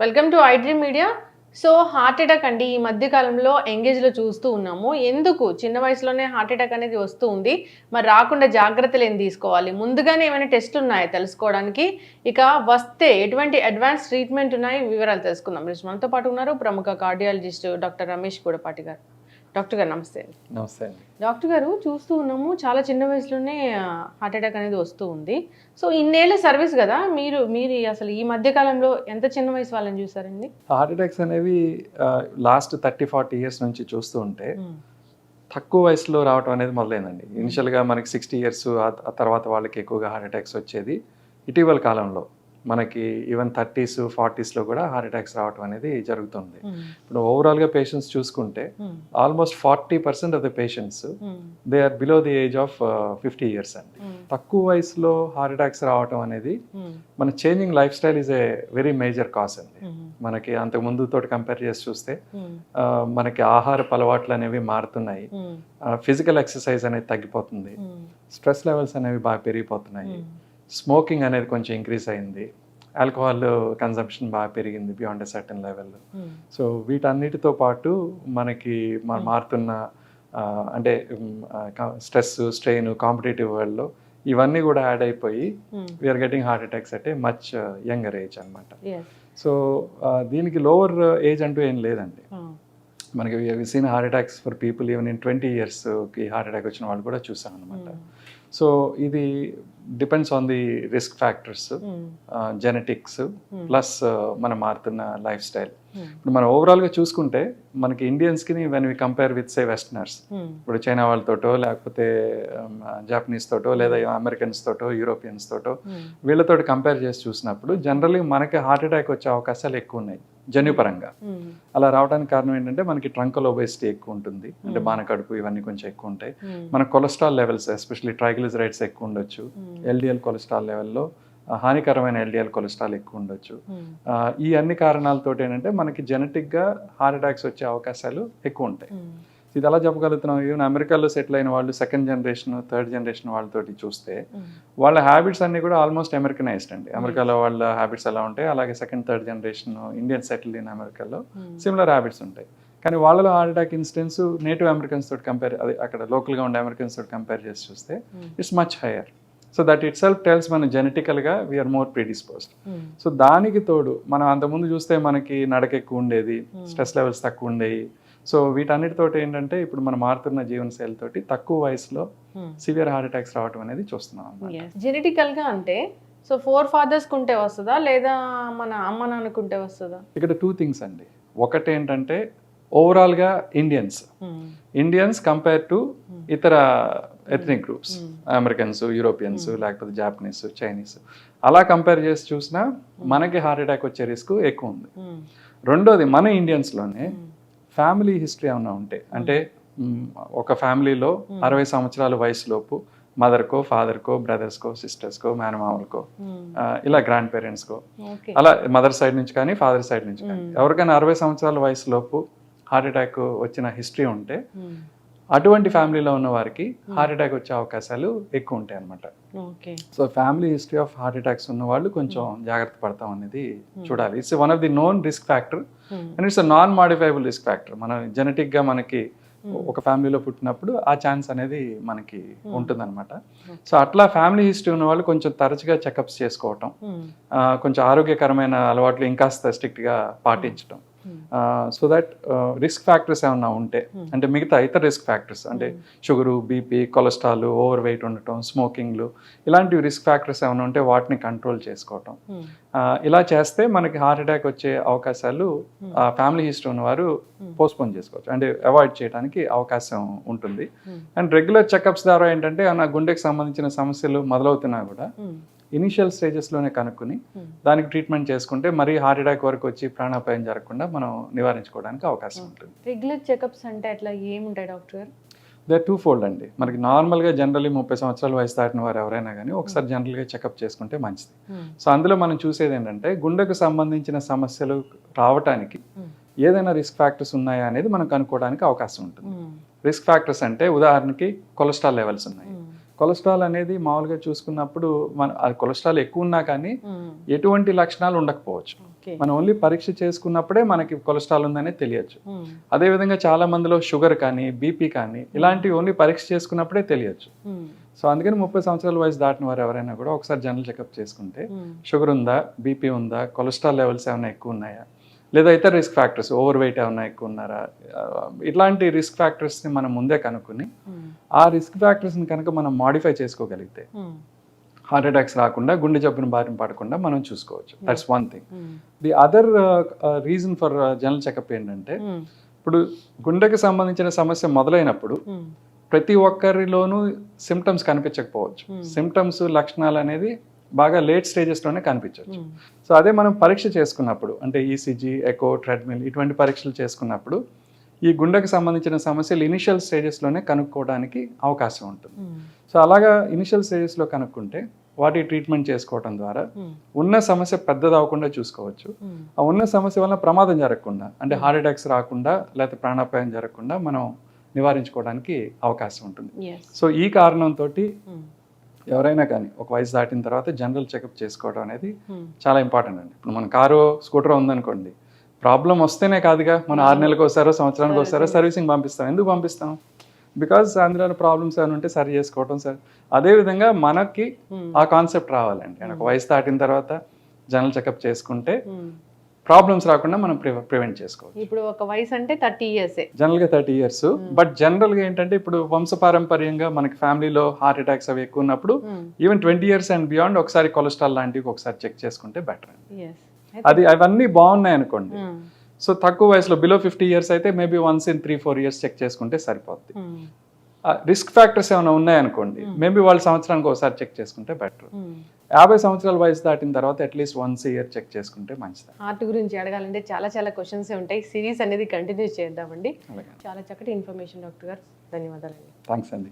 Welcome to iDream Media so heart attack అండి. ఈ మధ్య కాలంలో ఎంగేజ్లో చూస్తూ ఉన్నాము. ఎందుకు? చిన్న వయసులోనే హార్ట్ అటాక్ అనేది వస్తూ ఉంది. మరి రాకుండా జాగ్రత్తలు ఏం తీసుకోవాలి? ముందుగానే ఏమైనా టెస్ట్లు ఉన్నాయా తెలుసుకోవడానికి? ఇక వస్తే ఎటువంటి అడ్వాన్స్ ట్రీట్మెంట్ ఉన్నాయి? వివరాలు తెలుసుకుందాం. మనతో పాటు ఉన్నారు ప్రముఖ కార్డియాలజిస్ట్ డాక్టర్ రమేష్ కూడపాటి గారు. డాక్టర్ గారు నమస్తే అండి. నమస్తే డాక్టర్ గారు చూస్తూ ఉన్నాము. చాలా చిన్న వయసులోనే హార్ట్ అటాక్ అనేది వస్తూ ఉంది. సో ఇన్నేళ్ళ సర్వీస్ కదా మీరు మీరు అసలు ఈ మధ్య కాలంలో ఎంత చిన్న వయసు వాళ్ళని చూసారండి? హార్ట్ అటాక్స్ అనేవి లాస్ట్ థర్టీ ఫార్టీ ఇయర్స్ నుంచి చూస్తూ ఉంటే తక్కువ వయసులో రావడం అనేది మొదలైందండి. ఇనిషియల్గా మనకి సిక్స్టీ ఇయర్స్ ఆ తర్వాత వాళ్ళకి ఎక్కువగా హార్ట్ అటాక్స్ వచ్చేది ఇటీవల కాలంలో. మనకి ఈవెన్ థర్టీస్ ఫార్టీస్లో కూడా హార్ట్ అటాక్స్ రావడం అనేది జరుగుతుంది. ఇప్పుడు ఓవరాల్గా పేషెంట్స్ చూసుకుంటే almost forty percent of the patients they are below the age of fifty years అండి. తక్కువ వయసులో హార్ట్ అటాక్స్ రావడం అనేది మన changing lifestyle is a very major cause అండి మనకి అంతకు ముందు తోటి కంపేర్ చేసి చూస్తే మనకి ఆహారపు అలవాట్లు అనేవి మారుతున్నాయి. ఫిజికల్ ఎక్సర్సైజ్ అనేది తగ్గిపోతుంది. స్ట్రెస్ లెవెల్స్ అనేవి బాగా పెరిగిపోతున్నాయి. స్మోకింగ్ అనేది కొంచెం ఇంక్రీజ్ అయింది. ఆల్కహాల్ కన్సంప్షన్ బాగా పెరిగింది beyond a certain level so వీటన్నిటితో పాటు మనకి మన మారుతున్న అంటే స్ట్రెస్ స్ట్రెయిన్ కాంపిటేటివ్ వరల్డ్లో ఇవన్నీ కూడా యాడ్ అయిపోయి వీఆర్ గెటింగ్ హార్ట్ అటాక్స్ అంటే మచ్ యంగర్ ఏజ్ అనమాట సో దీనికి లోవర్ ఏజ్ అంటూ ఏం లేదండి. మనకి seen heart attacks for people even in twenty ఇయర్స్కి హార్ట్ అటాక్ వచ్చిన వాళ్ళు కూడా చూసాం అనమాట సో ఇది depends on the risk factors genetics plus మనం మారుతున్న లైఫ్ స్టైల్ ఇప్పుడు మనం ఓవరాల్గా చూసుకుంటే మనకి ఇండియన్స్కి when we compare with say westerners ఇప్పుడు చైనా వాళ్ళతోటో లేకపోతే జాపనీస్ తోటో లేదా అమెరికన్స్ తోటో యూరోపియన్స్ తోటో వీళ్ళతోటి కంపేర్ చేసి చూసినప్పుడు జనరల్లీ మనకి హార్ట్ అటాక్ వచ్చే అవకాశాలు ఎక్కువ ఉన్నాయి జన్యుపరంగా. అలా రావడానికి కారణం ఏంటంటే మనకి ట్రంకల్ ఒబేసిటీ ఎక్కువ ఉంటుంది అంటే బానకడుపు ఇవన్నీ కొంచెం ఎక్కువ ఉంటాయి. మన కొలెస్ట్రాల్ లెవెల్స్ ఎస్పెషల్లీ ట్రైగ్లిజరైడ్స్ ఎక్కువ ఉండొచ్చు. ఎల్డిఎల్ కొలెస్ట్రాల్ లెవెల్లో హానికరమైన ఎల్డిఎల్ కొలెస్ట్రాల్ ఎక్కువ ఉండొచ్చు. ఆ, ఈ అన్ని కారణాలతో ఏంటంటే మనకి జెనెటిక్గా హార్ట్ అటాక్స్ వచ్చే అవకాశాలు ఎక్కువ ఉంటాయి. ఇది ఎలా చెప్పగలుగుతున్నాం? ఈవెన్ అమెరికాలో సెటిల్ అయిన వాళ్ళు సెకండ్ జనరేషన్ థర్డ్ జనరేషన్ వాళ్ళతోటి చూస్తే వాళ్ళ హ్యాబిట్స్ అన్ని కూడా ఆల్మోస్ట్ అమెరికనైజ్డ్ అండి. అమెరికాలో వాళ్ళ హ్యాబిట్స్ ఎలా ఉంటాయి? అలాగే second third generation Indian settle in అమెరికాలో సిమిలర్ హ్యాబిట్స్ ఉంటాయి. కానీ వాళ్ళలో heart attack incidence native Americans తోటి కంపేర్ అది అక్కడ లోకల్గా ఉండే అమెరికన్స్ తోటి కంపేర్ చేసి చూస్తే it's much higher so that itself tells మన జెనెటికల్గా వీఆర్ మోర్ ప్రీడిస్పోజ్డ్ సో దానికి తోడు మనం అంతకుముందు చూస్తే మనకి నడక ఎక్కువ ఉండేది స్ట్రెస్ లెవెల్స్ తక్కువ ఉండేవి. సో వీటన్నిటితోటి ఏంటంటే ఇప్పుడు మనం మారుతున్న జీవన శైలి తోటి తక్కువ వయసులో సివియర్ హార్ట్ అటాక్స్ రావడం అనేది చూస్తున్నాం అన్నమాట. జెనెటికల్గా అంటే సో ఫోర్ ఫాదర్స్ కుంటే వస్తుందా లేదా మన అమ్మ నాన్నకుంటే వస్తుందా? ఇక్కడ టూ థింగ్స్ అండి. ఒకటి ఏంటంటే ఓవరాల్గా ఇండియన్స్ ఇండియన్స్ కంపేర్ టు ఇతర ఎథనిక్ గ్రూప్స్ అమెరికన్స్ యూరోపియన్స్ లేకపోతే జాపనీస్ చైనీస్ అలా కంపేర్ చేసి చూసినా మనకి హార్ట్ అటాక్ వచ్చే రిస్క్ ఎక్కువ ఉంది. రెండోది మన ఇండియన్స్లోనే ఫ్యామిలీ హిస్టరీ ఏమైనా ఉంటే అంటే మ్, ఒక ఫ్యామిలీలో అరవై సంవత్సరాల వయసులోపు మదర్కో ఫాదర్కో బ్రదర్స్కో సిస్టర్స్కో మేనమామలకో ఇలా గ్రాండ్ పేరెంట్స్కో అలా మదర్ సైడ్ నుంచి కానీ ఫాదర్ సైడ్ నుంచి కానీ. ఎవరికైనా అరవై సంవత్సరాల వయసులోపు హార్ట్ అటాక్ వచ్చిన హిస్టరీ ఉంటే అటువంటి ఫ్యామిలీలో ఉన్న వారికి హార్ట్ అటాక్ వచ్చే అవకాశాలు ఎక్కువ ఉంటాయి అన్నమాట. Okay. So family history of heart attacks ఉన్న వాళ్ళు కొంచెం జాగ్రత్త పడతాం అనేది చూడాలి. It's one of the known risk factor and it's non modifiable risk factor. మన genetic గా మనకి ఒక ఫ్యామిలీలో పుట్టినప్పుడు ఆ ఛాన్స్ అనేది మనకి ఉంటుందన్నమాట. సో అట్లా ఫ్యామిలీ హిస్టరీ ఉన్న వాళ్ళు కొంచెం తరచుగా చెకప్స్ చేసుకోవటం కొంచెం ఆరోగ్యకరమైన అలవాట్లు ఇంకాస్త స్ట్రిక్ట్గా పాటించడం సో దట్ రిస్క్ ఫ్యాక్టర్స్ ఏమన్నా ఉంటే అంటే మిగతా ఇతర రిస్క్ ఫ్యాక్టర్స్ అంటే sugar BP cholesterol over weight ఉండటం స్మోకింగ్లు ఇలాంటివి రిస్క్ ఫ్యాక్టర్స్ ఏమైనా ఉంటే వాటిని కంట్రోల్ చేసుకోవటం. ఆ, ఇలా చేస్తే మనకి హార్ట్ అటాక్ వచ్చే అవకాశాలు ఫ్యామిలీ హిస్టరీ ఉన్నవారు పోస్ట్పోన్ చేసుకోవచ్చు. అంటే అవాయిడ్ చేయడానికి అవకాశం ఉంటుంది. అండ్ రెగ్యులర్ చెకప్స్ ద్వారా ఏంటంటే నా గుండెకి సంబంధించిన సమస్యలు మొదలవుతున్నా కూడా ఇనిషియల్ స్టేజెస్లోనే కనుక్కొని దానికి ట్రీట్మెంట్ చేసుకుంటే మరీ హార్ట్ అటాక్ వరకు వచ్చి ప్రాణాపాయం జరగకుండా మనం నివారించుకోవడానికి అవకాశం ఉంటుంది. రెగ్యులర్ చెకప్స్ అంటే అట్లా ఏముంటాయి డాక్టర్ దే టూ ఫోల్డ్ అండి. మనకి నార్మల్గా జనరల్లీ ముప్పై సంవత్సరాల వయసు దాటిన వారు ఎవరైనా కానీ ఒకసారి జనరల్గా చెకప్ చేసుకుంటే మంచిది. సో అందులో మనం చూసేది ఏంటంటే గుండెకు సంబంధించిన సమస్యలు రావటానికి ఏదైనా రిస్క్ ఫ్యాక్టర్స్ ఉన్నాయా అనేది మనం కనుక్కోవడానికి అవకాశం ఉంటుంది. రిస్క్ ఫ్యాక్టర్స్ అంటే ఉదాహరణకి కొలెస్ట్రాల్ లెవెల్స్ ఉన్నాయి. కొలెస్ట్రాల్ అనేది మామూలుగా చూసుకున్నప్పుడు మన కొలెస్ట్రాల్ ఎక్కువ ఉన్నా కానీ మ్మ్. ఎటువంటి లక్షణాలు ఉండకపోవచ్చు మనం ఓన్లీ పరీక్ష చేసుకున్నప్పుడే మనకి కొలెస్ట్రాల్ ఉందనే తెలియచ్చు మ్మ్. అదేవిధంగా చాలా మందిలో షుగర్ కానీ బీపీ కానీ ఇలాంటివి ఓన్లీ పరీక్ష చేసుకున్నప్పుడే తెలియచ్చు. సో అందుకని ముప్పై సంవత్సరాల వయసు దాటిన వారు ఎవరైనా కూడా ఒకసారి జనరల్ చెకప్ చేసుకుంటే. షుగర్ ఉందా బీపీ ఉందా కొలెస్ట్రాల్ లెవెల్స్ ఏమైనా ఎక్కువ ఉన్నాయా లేదా ఇతర రిస్క్ ఫ్యాక్టర్స్ ఓవర్ వెయిట్ ఏమైనా ఎక్కువ ఉన్నారా ఇట్లాంటి రిస్క్ ఫ్యాక్టర్స్ని మనం ముందే కనుక్కొని మ్మ్. ఆ రిస్క్ ఫ్యాక్టర్స్ని కనుక మనం మాడిఫై చేసుకోగలిగితే. హార్ట్ అటాక్స్ రాకుండా గుండె జబ్బును బారిన పడకుండా మనం చూసుకోవచ్చు that's one thing. The other reason for general checkup ఏంటంటే మ్మ్. ఇప్పుడు గుండెకి సంబంధించిన సమస్య మొదలైనప్పుడు. ప్రతి ఒక్కరిలోనూ సిమ్టమ్స్ కనిపించకపోవచ్చు Hmm. సిమ్టమ్స్ లక్షణాలు అనేది బాగా లేట్ స్టేజెస్లోనే కనిపించవచ్చు. సో అదే మనం పరీక్ష చేసుకున్నప్పుడు అంటే ఈసీజీ ఎకో ట్రెడ్మిల్ ఇటువంటి పరీక్షలు చేసుకున్నప్పుడు ఈ గుండెకి సంబంధించిన సమస్యలు ఇనిషియల్ స్టేజెస్లోనే కనుక్కోవడానికి అవకాశం ఉంటుంది. సో అలాగా ఇనిషియల్ స్టేజెస్లో కనుక్కుంటే వాటి ట్రీట్మెంట్ చేసుకోవడం ద్వారా మ్మ్. ఉన్న సమస్య పెద్దది అవ్వకుండా చూసుకోవచ్చు. ఆ ఉన్న సమస్య వల్ల ప్రమాదం జరగకుండా అంటే హార్ట్ అటాక్స్ రాకుండా లేకపోతే ప్రాణాపాయం జరగకుండా మనం నివారించుకోవడానికి అవకాశం ఉంటుంది. సో ఈ కారణంతో. ఎవరైనా కానీ ఒక వయసు దాటిన తర్వాత జనరల్ చెకప్ చేసుకోవడం అనేది మ్మ్. చాలా ఇంపార్టెంట్ అండి. ఇప్పుడు మన కారు స్కూటర్ ఉందనుకోండి ప్రాబ్లం వస్తేనే కాదుగా మనం ఆరు నెలలకు ఒకసారో సంవత్సరానికి ఒకసారో సర్వీసింగ్ పంపిస్తాం. ఎందుకు పంపిస్తాం? బికాజ్ అందులో ప్రాబ్లమ్స్ ఏమైనా ఉంటే సరి చేసుకోవడం సార్. అదేవిధంగా మనకి మ్మ్. ఆ కాన్సెప్ట్ రావాలండి. ఒక వయసు దాటిన తర్వాత జనరల్ చెకప్ చేసుకుంటే. ప్రాబ్లమ్స్ రాకుండా మనం ప్రివెంట్ చేసుకోవచ్చు. ఇప్పుడు ఒక వయసు అంటే థర్టీ ఇయర్స్. జనరల్గా థర్టీ ఇయర్స్. బట్ జనరల్గా ఏంటంటే ఇప్పుడు వంశపారంపర్యంగా మనకి ఫ్యామిలీలో హార్ట్ అటాక్స్ అవి ఎక్కువ ఉన్నప్పుడు even twenty years and beyond ఒకసారి కొలెస్ట్రాల్ లాంటివి ఒకసారి చెక్ చేసుకుంటే బెటర్ అది అవన్నీ బాగున్నాయి అనుకోండి. సో తక్కువ వయసులో బిలో ఫిఫ్టీ ఇయర్స్ అయితే maybe once in three four years check చేసుకుంటే సరిపోద్ది. రిస్క్ ఫ్యాక్టర్స్ ఏమైనా ఉన్నాయనుకోండి మేబీ వాళ్ళు సంవత్సరానికి ఒకసారి చెక్ చేసుకుంటే బెటర్. యాభై సంవత్సరాల వయసు దాటిన తర్వాత అట్లీస్ట్ వన్స్ ఇయర్ చెక్ చేసుకుంటే మంచిది. హార్ట్ గురించి అడగాలంటే చాలా చాలా క్వశ్చన్స్ ఉంటాయి. సిరీస్ అనేది కంటిన్యూ చేద్దామండి. చాలా చక్కటి ఇన్ఫర్మేషన్ డాక్టర్ గారు. ధన్యవాదాలండి. థ్యాంక్స్ అండి.